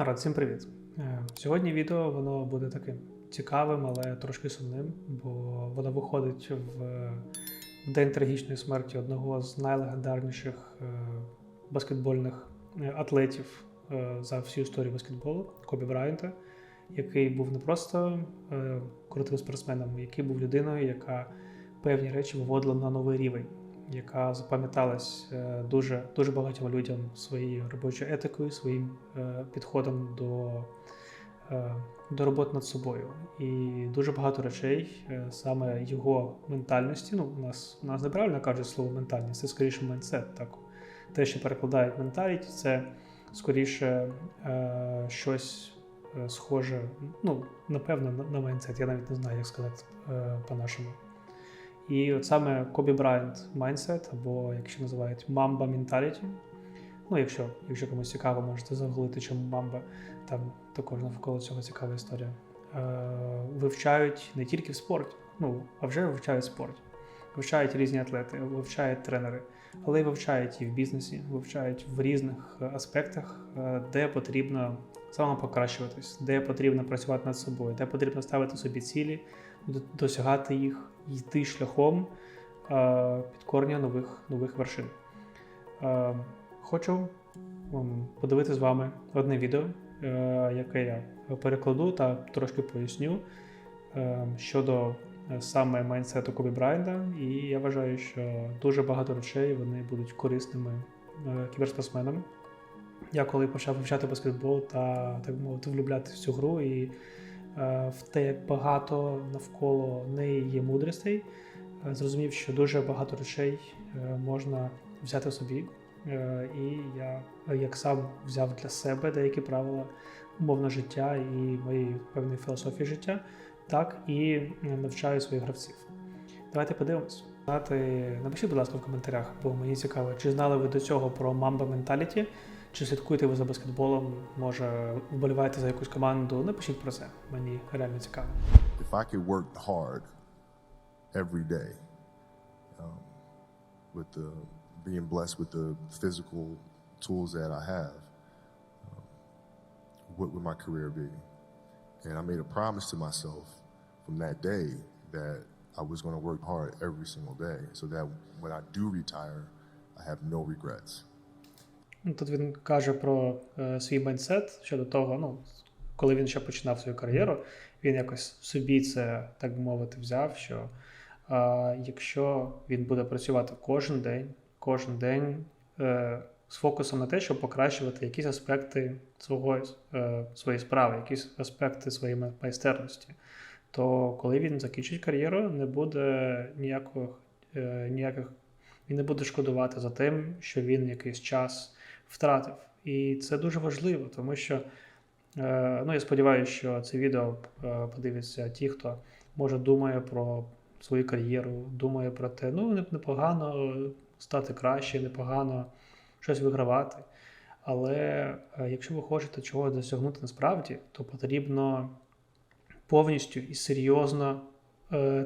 Народ, всім привіт! Е, Сьогодні відео воно буде таким цікавим, але трошки сумним, бо воно виходить в в день трагічної смерті одного з найлегендарніших е, баскетбольних е, атлетів е, за всю історію баскетболу Кобі Брайанта, який був не просто е, крутим спортсменом, який був людиною, яка певні речі виводила на новий рівень, яка запам'яталась е, дуже, дуже багатьом людям своєю робочою етикою, своїм е, підходом до, е, до роботи над собою. І дуже багато речей, саме його ментальності. Ну, у нас у нас неправильно кажуть слово ментальність, це скоріше майндсет. Так? Те, що перекладають менталіті, це скоріше щось схоже, ну, напевно, на, майндсет. Я навіть не знаю, як сказати по-нашому. І от саме Кобі Брайант Mindset, або якщо називають Mamba Mentality. Ну, якщо, якщо комусь цікаво, можете загуглити, чому Mamba, там також навколо цього цікава історія. Е, вивчають не тільки в спорті, ну, а вже вивчають в спорті. Вивчають різні атлети, вивчають тренери, але й вивчають і в бізнесі, вивчають в різних аспектах, е, де потрібно самопокращуватись, де потрібно працювати над собою, де потрібно ставити собі цілі, досягати їх, йти шляхом е, підкорення нових, нових вершин. Е, Хочу м, подивитися з вами одне відео, е, яке я перекладу та трошки поясню щодо саме майнсету Кобі Брайанта. І я вважаю, що дуже багато речей вони будуть корисними кіберспортсменам. Я коли почав вивчати баскетбол та так мовити влюблятися в цю гру і в те, як багато навколо неї є мудростей, е, зрозумів, що дуже багато речей е, можна взяти собі. Е, І я е, як сам взяв для себе деякі правила умовно життя і моєї певної філософії життя, так і е, навчаю своїх гравців. Давайте подивимось. Напишіть, будь ласка, в коментарях, бо мені цікаво, чи знали ви до цього про Mamba Mentality, чи слідкуєте ви за баскетболом, може вболіваєте за якусь команду. Напишіть про це. Мені реально цікаво. if I could work hard every day, um, with the being blessed with the physical tools that I have, um, what would my career be? And I made a promise to myself from that day that I was going to work hard every single day, so that when I do retire, I have no regrets. Ну, Тут він каже про е, свій майндсет щодо того, ну, коли він ще починав свою кар'єру, він якось собі це, так мовити, взяв, що е, якщо він буде працювати кожен день, кожен день е, з фокусом на те, щоб покращувати якісь аспекти свого, е, своєї справи, якісь аспекти своєї майстерності, то коли він закінчить кар'єру, не буде ніяких, е, ніяких він не буде шкодувати за тим, що він якийсь час втратив. І це дуже важливо, тому що е, ну, я сподіваюся, що це відео е, подивляться ті, хто може думає про свою кар'єру, думає про те, ну непогано стати краще, непогано щось вигравати. Але е, якщо ви хочете чогось досягнути насправді, то потрібно повністю і серйозно,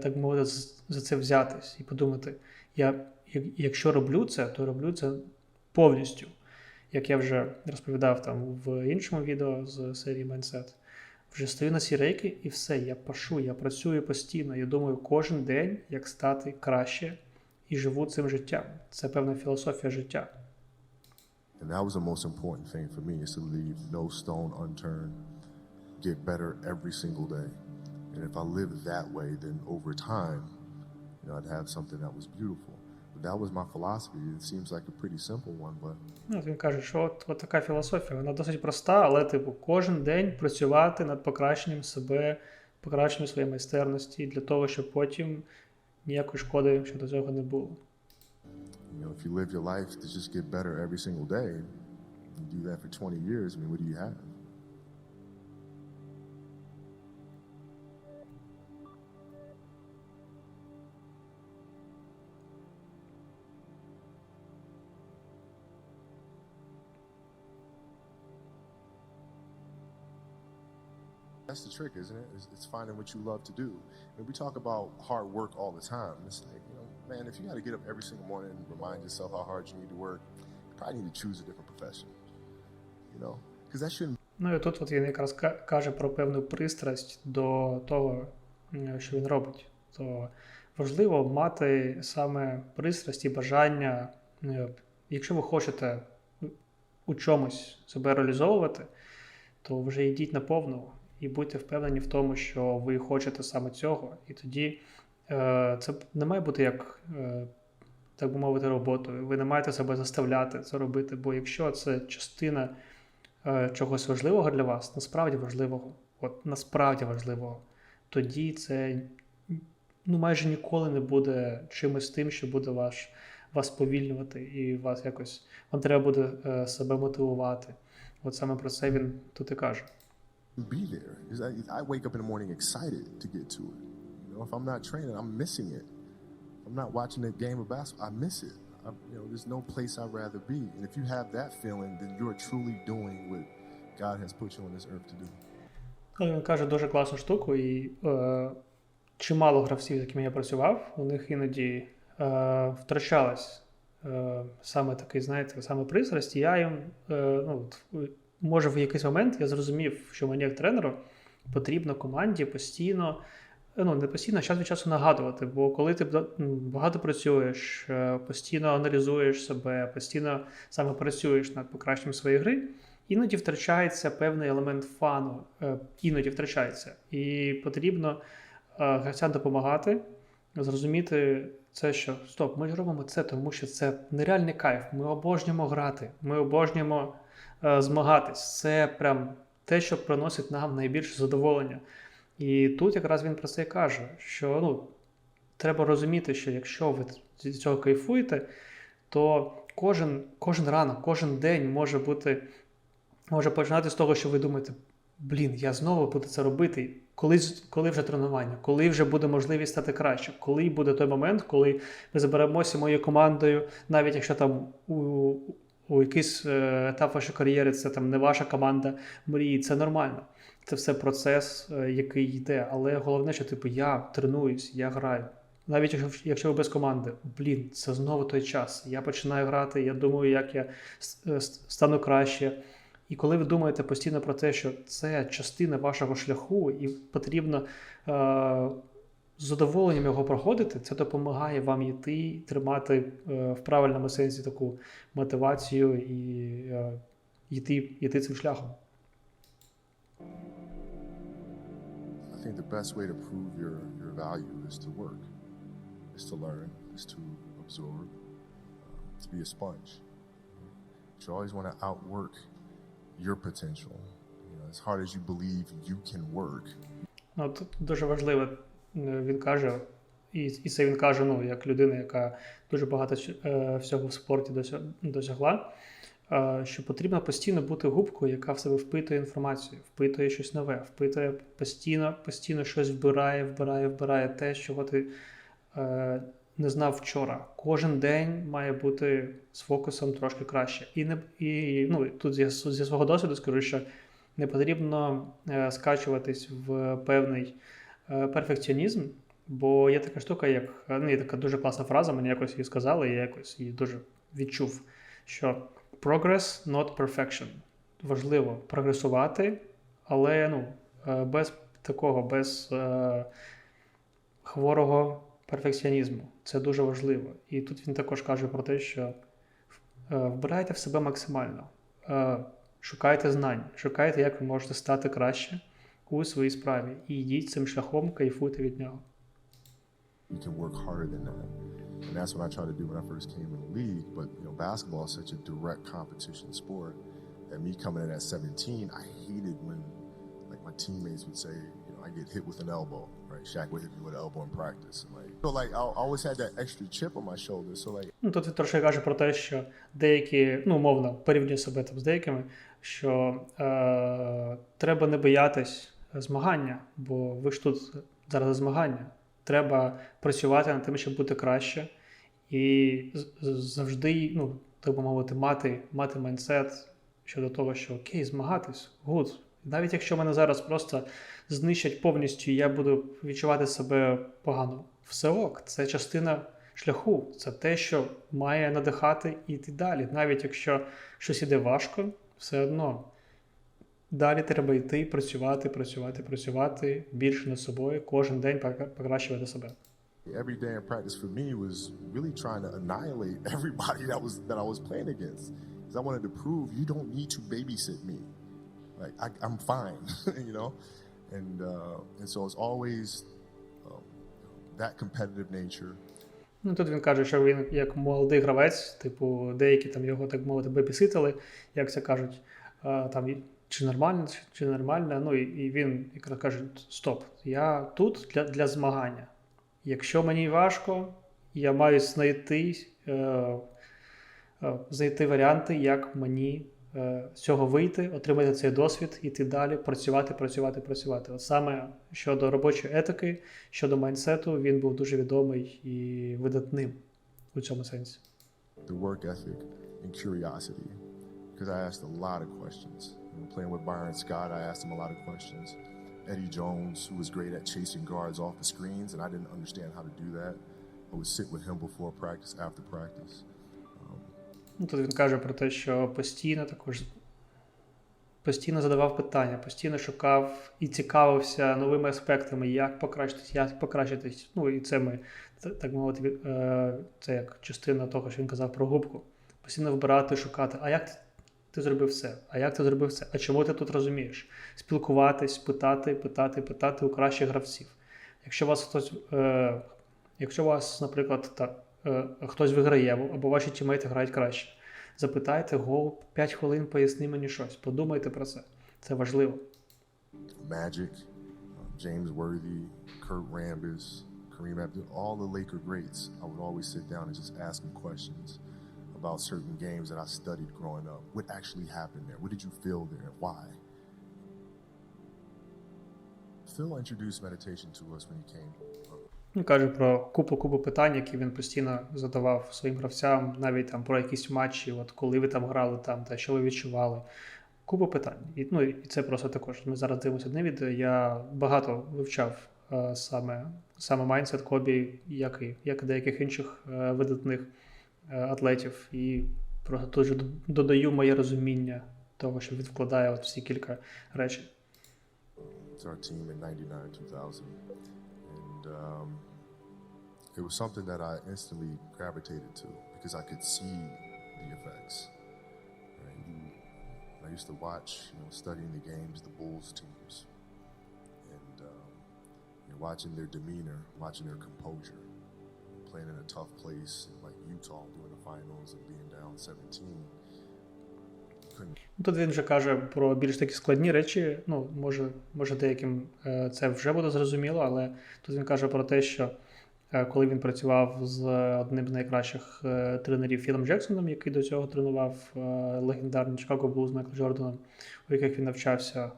так мовити, за це взятись і подумати, я, якщо роблю це, то роблю це повністю. Як я вже розповідав там в іншому відео з серії Mindset, вже стою на сі рейки і все, я пашу, я працюю постійно. Я думаю кожен день, як стати краще, і живу цим життям. Це певна філософія життя. And that was the most important thing for me is to leave no stone unturned, get better every single day. And if I lived that way, then over time, you know, I'd have something that was beautiful. That was my philosophy. It seems like a pretty simple one, but Ну, він каже, що от, от така філософія, вона досить проста, але, типу, кожен день працювати над покращенням себе, покращенням своєї майстерності для того, щоб потім ніякої шкоди щодо цього не було. you know, if you live your life to just get better every single day, you do that for 20 years, I mean, what do you have? That's the trick, isn't it? It's, it's finding what you love to do. Mean, we talk about hard work all the time. It's like, you know, man, if you got to get up every single morning and remind yourself how hard you need to work, you probably need to choose a different profession. You know, because that shouldn't Ну і тут от він якраз каже про певну пристрасть до того, що він робить. То важливо мати саме пристрасть і бажання. е, Якщо ви хочете у чомусь себе реалізовувати, то вже йдіть наповну і будьте впевнені в тому, що ви хочете саме цього. І тоді е, це не має бути як, е, так би мовити, роботою. Ви не маєте себе заставляти це робити, бо якщо це частина е, чогось важливого для вас, насправді важливого, от насправді важливого, тоді це ну, майже ніколи не буде чимось тим, що буде ваш, вас повільнювати і вас якось вам треба буде е, себе мотивувати. От саме про це він тут і каже. Be there. I, I wake up in the morning excited to get to it. You know, if I'm not training, I'm missing it. If I'm not watching a game of basketball, I miss it. I, you know, there's no place I'd rather be. And if you have that feeling, then you're truly doing what God has put you on this earth to do. Але він каже дуже класну штуку, і е, чимало гравців, з якими я працював, у них іноді е, втрачалась е, саме такий, знаєте, саме пристрасть. І я їм, е, ну, може, в якийсь момент я зрозумів, що мені як тренеру потрібно команді постійно. Ну, не постійно, а час від часу нагадувати. Бо коли ти багато працюєш, е, постійно аналізуєш себе, постійно саме працюєш над покращенням своєї гри, іноді втрачається певний елемент фану, е, іноді втрачається. І потрібно е, гравцям допомагати, зрозуміти це, що стоп, ми робимо це, тому що це нереальний кайф. Ми обожнюємо грати, ми обожнюємо е, змагатись. Це прям те, що приносить нам найбільше задоволення. І тут якраз він про це і каже, що ну, треба розуміти, що якщо ви з цього кайфуєте, то кожен, кожен ранок, кожен день може бути, може починати з того, що ви думаєте, блін, я знову буду це робити. Коли, коли вже тренування, коли вже буде можливість стати краще, коли буде той момент, коли ми заберемося моєю командою, навіть якщо там у, у якийсь е, етап вашої кар'єри це там не ваша команда мрії, це нормально. Це все процес, е, який йде. Але головне, що типу я тренуюсь, я граю. Навіть якщо, ви без команди, блін, це знову той час. Я починаю грати, я думаю, як я е, стану краще. І коли ви думаєте постійно про те, що це частина вашого шляху, і потрібно з задоволенням його проходити, це допомагає вам йти, тримати е, в правильному сенсі таку мотивацію і е, йти, йти цим шляхом. I think the best way to prove your, your value is to work, is to learn, is to absorb, um, to be a sponge. You always want to outwork your potential. You know, as hard as you believe you can work, Ну, тут дуже важливо, е, він каже, і, це він каже, ну, як людина, яка дуже багато е, всього в спорті досягла, е, що потрібно постійно бути губкою, яка в себе впитує інформацію, впитує щось нове, впитує постійно, постійно щось вбирає, вбирає, вбирає те, чого ти е, не знав вчора. Кожен день має бути з фокусом трошки краще. І, не, і ну, тут зі, зі свого досвіду скажу, що не потрібно скачуватись в певний перфекціонізм, бо є така штука, як е, ну, є така дуже класна фраза, мені якось її сказали, і я якось її дуже відчув, що progress, not perfection. Важливо прогресувати, але ну, е, без такого, без е, хворого перфекціонізму. Це дуже важливо. І тут він також каже про те, що е, вбирайте в себе максимально. Е, Шукайте знань, шукайте, як ви можете стати краще у своїй справі. І йдіть цим шляхом, кайфуйте від нього. you can work harder than that. And that's what I tried to do when I first came in the league. But you know, basketball is such a direct competition sport that me coming in at 17, I hated when like my teammates would say, you know, I get hit with an elbow, right? Shaq would hit me with an elbow in practice. And like, so like I always had that extra chip on my shoulder. So like Ну, тут він трошки каже про те, що деякі, ну, умовно, порівнює себе там з деякими, що е, треба не боятись змагання, бо ви ж тут зараз змагання. Треба працювати над тим, щоб бути краще, і завжди, ну, так би мовити, мати, мати майндсет щодо того, що окей, змагатись, гуд. Навіть якщо мене зараз просто знищать повністю, я буду відчувати себе погано. Все ок, це частина шляху, це те, що має надихати і йти далі. Навіть якщо щось іде важко, все одно далі треба йти, працювати, працювати, працювати більше над собою, кожен день покращувати себе. Every day in practice for me was really trying to annihilate everybody that was that I was playing against. Because I wanted to prove you don't need to babysit me. Like I, I'm fine, you know. And uh, and so it's always um, that competitive nature. Ну тут він каже, що він як молодий гравець, типу, деякі там його, так мовити, бебіситили, як це кажуть, там чи нормально, чи- нормально. Ну і, і він якраз каже: Стоп, я тут для, для змагання. Якщо мені важко, я маю знайти, е, е, знайти варіанти, як мені е, з цього вийти, отримати цей досвід, іти далі, працювати, працювати, працювати. От саме щодо робочої етики, щодо майнсету, він був дуже відомий і видатним у цьому сенсі. the work ethic and curiosity because I asked a lot of questions. Playing with Byron Scott, I asked him a lot of questions. Eddie Jones, who was great at chasing guards off the screens, and I didn't understand how to do that. I would sit with him before practice, after practice. Ну, Тут він каже про те, що постійно також постійно задавав питання, постійно шукав і цікавився новими аспектами, як покращитись, як покращитись. Ну і це ми так мовити, е, це як частина того, що він казав про губку. Постійно вбирати, шукати. А як ти, зробив це? А як ти зробив це? А чому ти тут розумієш? Спілкуватись, питати, питати, питати у кращих гравців. Якщо вас хтось, е, якщо вас, наприклад, так, е, хтось виграє, або- ваші тімейти грають краще, запитайте го 5 хвилин, поясни мені щось. Подумайте про це. Це важливо. Magic, James Worthy, Kurt Rambis, Kareem Abdul, all the Laker greats. I would always sit down and just ask them questions about certain games that I studied growing up. What actually happened there? What did you feel there? Why? Phil introduced meditation to us when he came. Він каже про купу купу питань, які він постійно задавав своїм гравцям, навіть там про якісь матчі, от коли ви там грали, там та що ви відчували. Купу питань. І, ну, і це просто також. Ми зараз дивимося одне відео. Я багато вивчав е, саме, саме майндсет Кобі, як і, як і деяких інших е, видатних атлетів. І просто тут же додаю моє розуміння того, що він вкладає от всі кілька речей. to our team in 99 2000 and um, it was something that i instantly gravitated to because i could see the effects right? you, i used to watch you know studying the games the bulls teams and um, you're watching their demeanor watching their composure Playing in a tough place like utah doing the finals and being down 17 Ну, Тут він вже каже про більш такі складні речі. Ну, може, може деяким е, це вже буде зрозуміло, але тут він каже про те, що е, коли він працював з одним з найкращих е, тренерів Філом Джексоном, який до цього тренував легендарний Чикаго Булл з Майклом Джорданом, у яких він навчався,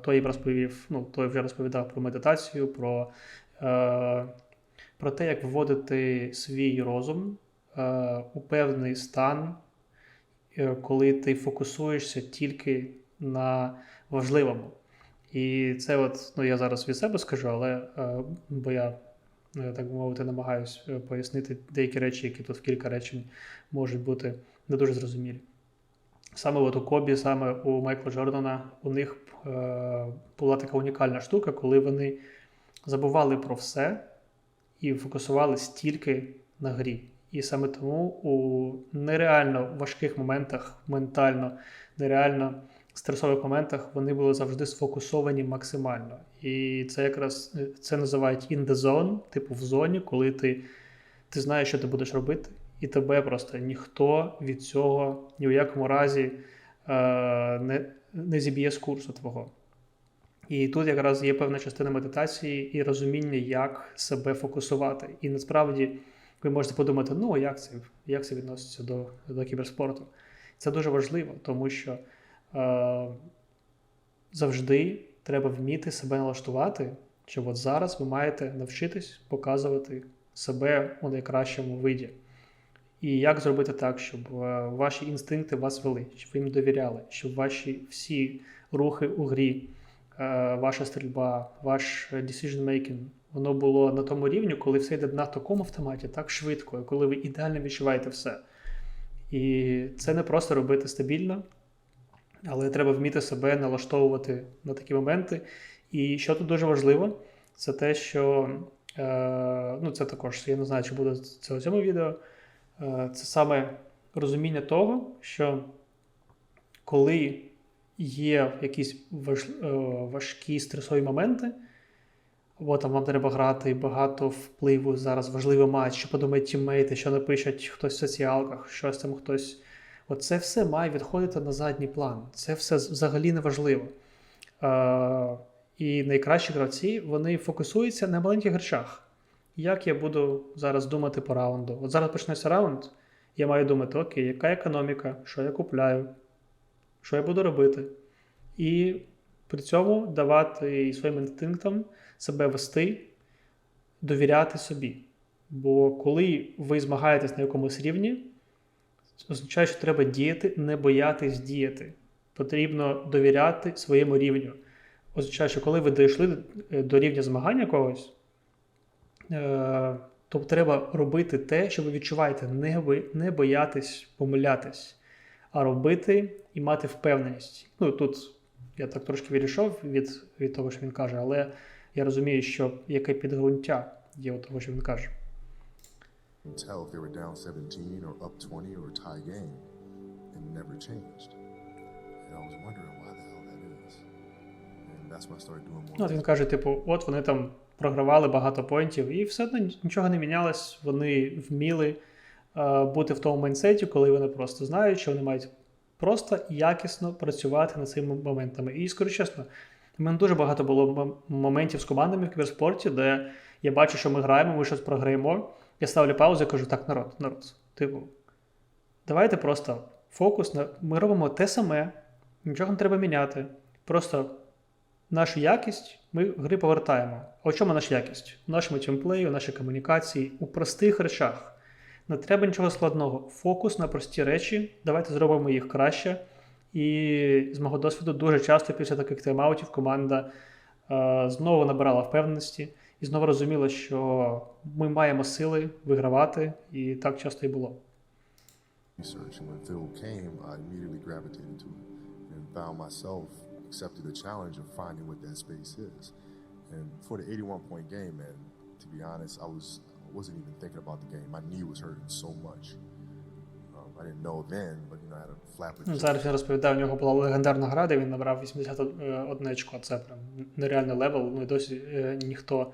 той розповів, ну, той вже розповідав про медитацію, про, про те, як вводити свій розум е, у певний стан е, коли ти фокусуєшся тільки на важливому. І це, от, ну я зараз від себе скажу, але е, бо я, е, так би мовити, намагаюсь е, пояснити деякі речі, які тут в кілька речень можуть бути не дуже зрозумілі. Саме от у Кобі, саме у Майкла Джордана, у них була така унікальна штука, коли вони забували про все і фокусувались тільки на грі. І саме тому у нереально важких моментах, ментально, нереально стресових моментах вони були завжди сфокусовані максимально. І це якраз е, це називають in the zone, типу в зоні, коли ти, ти знаєш, що ти будеш робити, і тебе просто ніхто від цього ні в якому разі е, не, не зіб'є з курсу твого. І тут якраз є певна частина медитації і розуміння, як себе фокусувати. І насправді ви можете подумати, ну як це, як це відноситься до, до кіберспорту. Це дуже важливо, тому що е, завжди треба вміти себе налаштувати, що от зараз ви маєте навчитись показувати себе у найкращому виді. І як зробити так, щоб е, ваші інстинкти вас вели, щоб ви їм довіряли, щоб ваші всі рухи у грі, ваша стрільба, ваш decision making, воно було на тому рівні, коли все йде на такому автоматі, так швидко, коли ви ідеально відчуваєте все. І це не просто робити стабільно, Але треба вміти себе налаштовувати на такі моменти. І що тут дуже важливо, це те, що е, ну, це також, я не знаю, чи буде це у цьому відео. Е, це саме розуміння того, що коли є якісь важ, е, важкі стресові моменти, або там вам треба грати багато впливу зараз, важливий матч, що подумають тіммейти, що напишуть хтось в соціалках, щось там хтось. Оце все має відходити на задній план. Це все взагалі не важливо. Е, і найкращі гравці вони фокусуються на маленьких речах. Як я буду зараз думати по раунду? От зараз почнеться раунд, я маю думати, окей, яка економіка, що я купляю, що я буду робити. І при цьому давати своїм інстинктам себе вести, довіряти собі. Бо коли ви змагаєтесь на якомусь рівні, означає, що треба діяти, не боятись діяти. Потрібно довіряти своєму рівню. Означає, що коли ви дійшли до рівня змагання когось, е, то треба робити те, що ви відчуваєте, не, не боятись помилятись, а робити і мати впевненість. Ну тут я так трошки відійшов від, від того, що він каже, але я розумію, що яке підґрунтя є у того, що він каже. tell if they were down 17 or up 20 or a tie game and never changed. And I was wondering why the hell that is. And that's when I started doing more. Ну, от він каже, типу, от вони там програвали багато поінтів, і все одно нічого не мінялось. Вони вміли бути в тому майнсеті, коли вони просто знають, що вони мають просто якісно працювати над цими моментами. І скажу чесно, у мене дуже багато було моментів з командами в кіберспорті, де я бачу, що ми граємо, ми щось програємо. Я ставлю паузу і кажу: так, народ, народ, типу, давайте просто фокус на. Ми робимо те саме, нічого не треба міняти. Просто нашу якість ми гри повертаємо. А у чому наша якість? У нашому тімплеї, у нашій комунікації, у простих речах. Не треба нічого складного. Фокус на прості речі. Давайте зробимо їх краще. І з мого досвіду дуже часто після таких тайм-аутів команда е, знову набирала впевненості і знову розуміла, що ми маємо сили вигравати, і так часто і було. research. The challenge of finding what that space is. And for the 81 point game, man, to be honest, I was I wasn't even thinking about the game. My knee was hurting so much. Um, I didn't know then, but you know, I had a flapper. Ну, Зараз він розповідає, у нього була легендарна гра, де він набрав 81 очко. Це прям нереальний левел. Ну і досі е, ніхто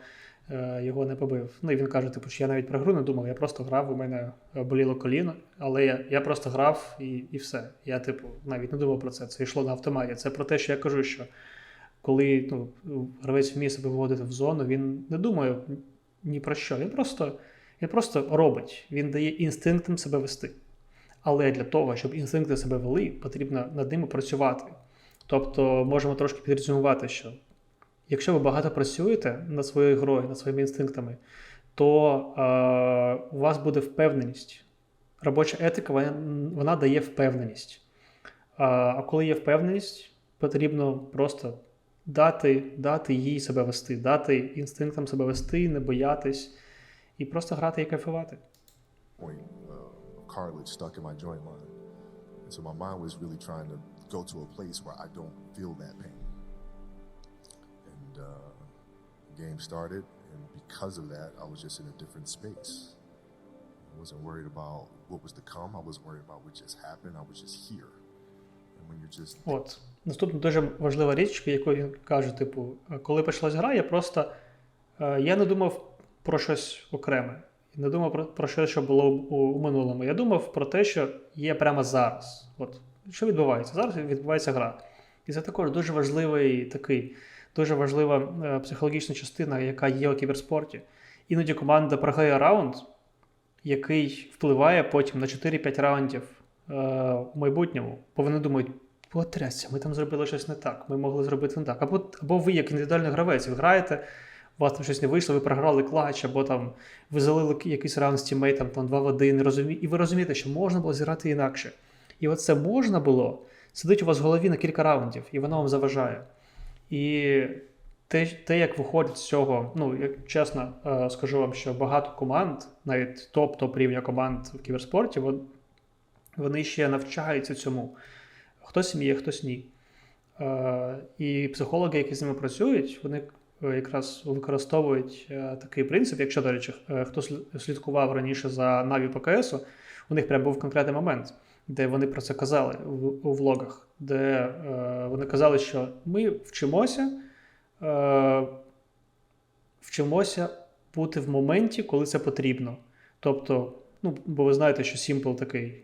е, його не побив. Ну і він каже, типу, що я навіть про гру не думав, я просто грав, у мене е, боліло коліно, але я, я просто грав і, і все. Я, типу, навіть не думав про це. Це йшло на автоматі. Це про те, що я кажу, що коли ну, гравець вміє себе виводити в зону, він не думає ні про що. Він просто, він просто робить, він дає інстинктам себе вести. Але для того, щоб інстинкти себе вели, потрібно над ними працювати. Тобто можемо трошки підрезюмувати, що якщо ви багато працюєте над своєю грою, над своїми інстинктами, то е, у вас буде впевненість. Робоча етика вона, вона дає впевненість. А, а коли є впевненість, потрібно просто дати, дати їй себе вести, дати інстинктам себе вести, не боятись і просто грати і кайфувати. point uh, of cartilage stuck in my joint line. And so my mind was really trying to go to a place where I don't feel that pain. And uh, the game started, and because of that, I was just in a different space. I wasn't worried about what was to come. I wasn't worried about what just happened. I was just here. And when you're just От. Наступна дуже важлива річ, яку він каже: типу, коли почалась гра, я просто е, я не думав про щось окреме. Не думав про, про щось, що було у, у минулому. Я думав про те, що є прямо зараз. От що відбувається? Зараз відбувається гра. І це також дуже важливий такий, дуже важлива е, психологічна частина, яка є у кіберспорті. Іноді команда програє раунд, який впливає потім на 4-5 раундів е, в майбутньому, бо вони думають, потрясся, ми там зробили щось не так, ми могли зробити не так. Або, або ви, як індивідуальний гравець, ви граєте, у вас там щось не вийшло, ви програли клач, або там ви залили якийсь раунд з тіммейтом там 2 в 1, розумі... і ви розумієте, що можна було зіграти інакше. І от це можна було, сидить у вас в голові на кілька раундів, і воно вам заважає. І те, те, як виходить з цього, ну, як чесно е, скажу вам, що багато команд, навіть топ-топ рівня команд в кіберспорті, вони ще навчаються цьому. Хтось сміє, хтось ні. Е, І психологи, які з ними працюють, вони е, якраз використовують е, такий принцип. Якщо, до речі, хто слідкував раніше за Наві ПКСу, у них прям був конкретний момент, де вони про це казали у влогах, де вони казали, що ми вчимося, вчимося бути в моменті, коли це потрібно. Тобто, ну, бо ви знаєте, що Simple такий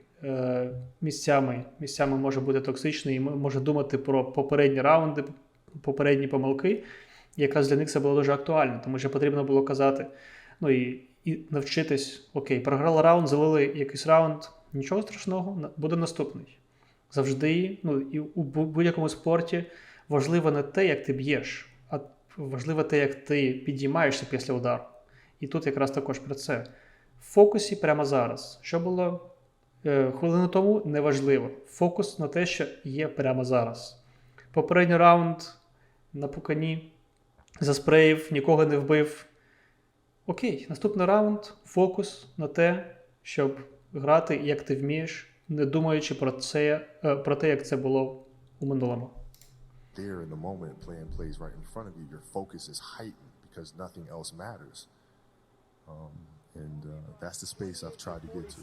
місцями, місцями може бути токсичний і може думати про попередні раунди, попередні помилки. І якраз для них це було дуже актуально, тому що потрібно було казати, ну і, і навчитись: окей, програли раунд, залили якийсь раунд, нічого страшного, буде наступний. Завжди, ну і у будь-якому спорті важливо не те, як ти б'єш, а важливо те, як ти підіймаєшся після удару. І тут якраз також про це. В фокусі прямо зараз. Що було е, хвилину тому, неважливо. Фокус на те, що є прямо зараз. Попередній раунд на пукані, заспреїв, нікого не вбив. Окей, наступний раунд фокус на те, щоб грати, як ти вмієш, не думаючи про це, е, про те, як це було у минулому. There in the moment, playing plays right in front of you, your focus is heightened because nothing else matters. Um, and uh, that's the space I've tried to get to.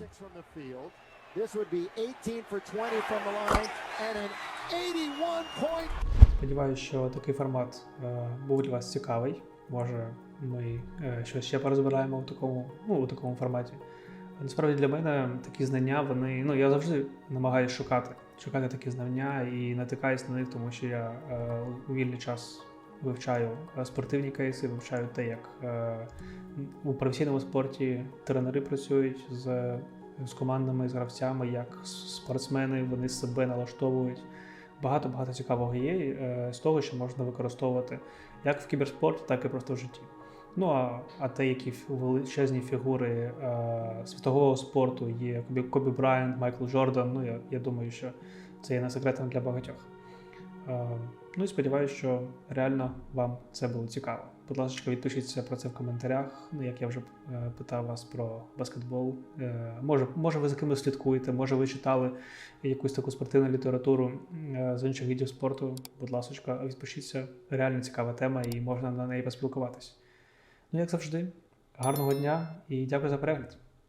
46 from the field. This would be 18 for 20 from the line and an 81 point Сподіваюся, що такий формат е, був для вас цікавий. Може, ми е, щось ще порозбираємо у такому, ну, у такому форматі. Насправді для мене такі знання, вони. Ну, я завжди намагаюся шукати, шукати такі знання і натикаюсь на них, тому що я е, у вільний час вивчаю е, спортивні кейси, вивчаю те, як е, у професійному спорті тренери працюють з, з командами, з гравцями, як спортсмени вони себе налаштовують багато багато цікавого є е, з того, що можна використовувати як в кіберспорті, так і просто в житті. Ну а, а те, які величезні фігури е, світового спорту є Кобі, Кобі Брайант, Майкл Джордан. Ну я, я думаю, що це є не секретом для багатьох. Е, ну і сподіваюся, що реально вам це було цікаво. Будь ласка, відпишіться про це в коментарях. Ну, як я вже е, питав вас про баскетбол. Е, може, може, ви за кимось слідкуєте, може, ви читали якусь таку спортивну літературу е, з інших видів спорту. Будь ласка, відпишіться. Реально цікава тема і можна на неї поспілкуватись. Ну, як завжди, гарного дня і дякую за перегляд.